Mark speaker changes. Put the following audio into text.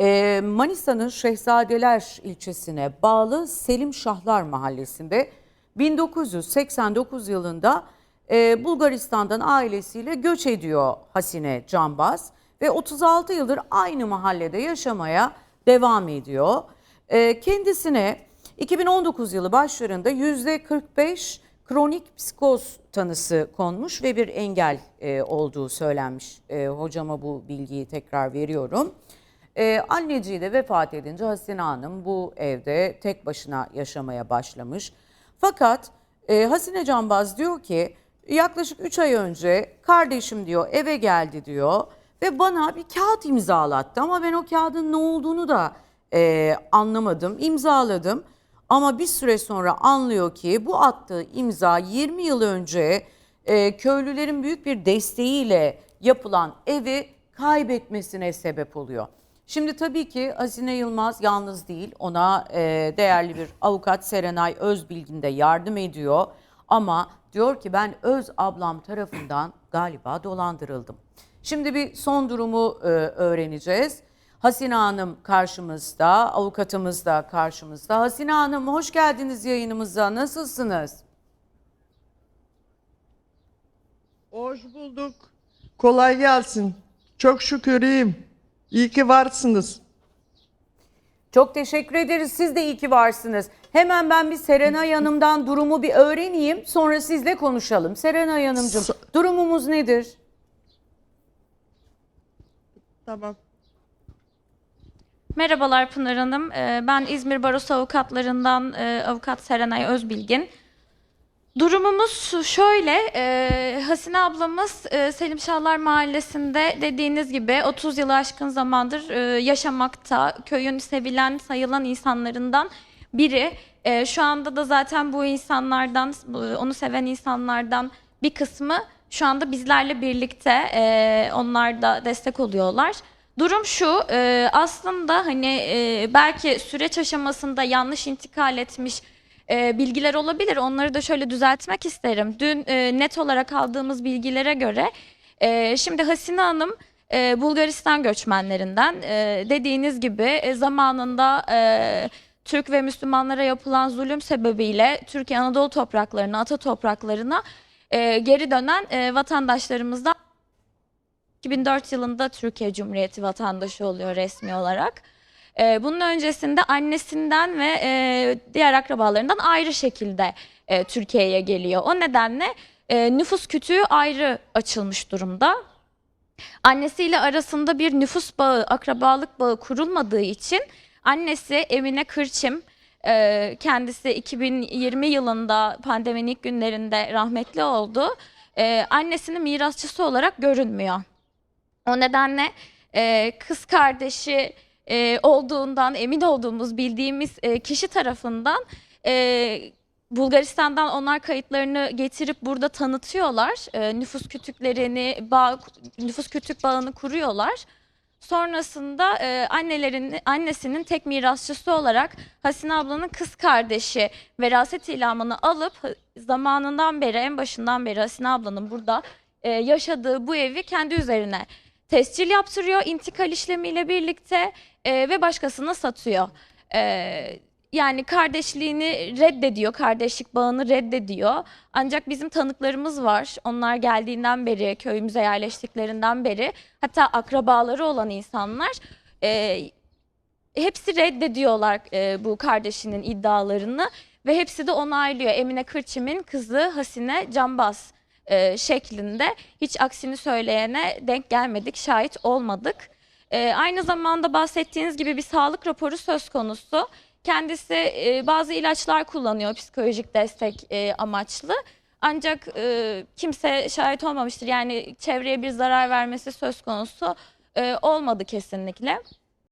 Speaker 1: Ee, Manisa'nın Şehzadeler ilçesine bağlı Selim Şahlar mahallesinde 1989 yılında e, Bulgaristan'dan ailesiyle göç ediyor Hasine Canbaz ve 36 yıldır aynı mahallede yaşamaya devam ediyor. Ee, kendisine 2019 yılı başlarında %45 kronik psikoz tanısı konmuş ve bir engel e, olduğu söylenmiş. E, hocama bu bilgiyi tekrar veriyorum. E, anneciği de vefat edince Hasine Hanım bu evde tek başına yaşamaya başlamış. Fakat e, Hasine Canbaz diyor ki yaklaşık 3 ay önce kardeşim diyor eve geldi diyor ve bana bir kağıt imzalattı ama ben o kağıdın ne olduğunu da e, anlamadım. İmzaladım ama bir süre sonra anlıyor ki bu attığı imza 20 yıl önce e, köylülerin büyük bir desteğiyle yapılan evi kaybetmesine sebep oluyor. Şimdi tabii ki Hazine Yılmaz yalnız değil. Ona e, değerli bir avukat Serenay Özbilgin de yardım ediyor. Ama diyor ki ben Öz ablam tarafından galiba dolandırıldım. Şimdi bir son durumu e, öğreneceğiz. Hasine Hanım karşımızda, avukatımız da karşımızda. Hasine Hanım hoş geldiniz yayınımıza. Nasılsınız?
Speaker 2: Hoş bulduk. Kolay gelsin. Çok şükür iyiyim. İyi ki varsınız.
Speaker 1: Çok teşekkür ederiz. Siz de iyi ki varsınız. Hemen ben bir Serenay Hanım'dan durumu bir öğreneyim. Sonra sizle konuşalım. Serenay Hanımcığım
Speaker 2: So-
Speaker 1: durumumuz nedir?
Speaker 2: Tamam.
Speaker 3: Merhabalar Pınar Hanım. Ee, Ben İzmir Barosu Avukatlarından e, Avukat Serenay Özbilgin. Durumumuz şöyle, e, Hasine ablamız e, Selim Şahlar Mahallesi'nde dediğiniz gibi 30 yılı aşkın zamandır e, yaşamakta. Köyün sevilen, sayılan insanlarından biri. E, Şu anda da zaten bu insanlardan, onu seven insanlardan bir kısmı şu anda bizlerle birlikte. E, Onlar da destek oluyorlar. Durum şu, e, aslında hani e, belki süreç aşamasında yanlış intikal etmiş e, bilgiler olabilir. Onları da şöyle düzeltmek isterim. Dün e, net olarak aldığımız bilgilere göre, e, şimdi Hasine Hanım e, Bulgaristan göçmenlerinden e, dediğiniz gibi e, zamanında e, Türk ve Müslümanlara yapılan zulüm sebebiyle Türkiye Anadolu topraklarına, ata topraklarına e, geri dönen e, vatandaşlarımızdan 2004 yılında Türkiye Cumhuriyeti vatandaşı oluyor resmi olarak. Ee, bunun öncesinde annesinden ve e, diğer akrabalarından ayrı şekilde e, Türkiye'ye geliyor. O nedenle e, nüfus kütüğü ayrı açılmış durumda. Annesiyle arasında bir nüfus bağı, akrabalık bağı kurulmadığı için annesi Emine Kırçım, e, kendisi 2020 yılında pandeminin ilk günlerinde rahmetli oldu. E, annesinin mirasçısı olarak görünmüyor. O nedenle e, kız kardeşi e, olduğundan emin olduğumuz bildiğimiz e, kişi tarafından e, Bulgaristan'dan onlar kayıtlarını getirip burada tanıtıyorlar. E, nüfus kütüklerini, bağ, nüfus kütük bağını kuruyorlar. Sonrasında e, annelerin annesinin tek mirasçısı olarak Hasine ablanın kız kardeşi veraset ilamını alıp zamanından beri en başından beri Hasine ablanın burada e, yaşadığı bu evi kendi üzerine tescil yaptırıyor intikal işlemiyle birlikte e, ve başkasına satıyor. E, yani kardeşliğini reddediyor, kardeşlik bağını reddediyor. Ancak bizim tanıklarımız var. Onlar geldiğinden beri, köyümüze yerleştiklerinden beri, hatta akrabaları olan insanlar e, hepsi reddediyorlar e, bu kardeşinin iddialarını ve hepsi de onaylıyor. Emine Kırçim'in kızı Hasine Cambaz e, şeklinde hiç aksini söyleyene denk gelmedik, şahit olmadık. E, aynı zamanda bahsettiğiniz gibi bir sağlık raporu söz konusu. Kendisi e, bazı ilaçlar kullanıyor psikolojik destek e, amaçlı. Ancak e, kimse şahit olmamıştır. Yani çevreye bir zarar vermesi söz konusu e, olmadı kesinlikle.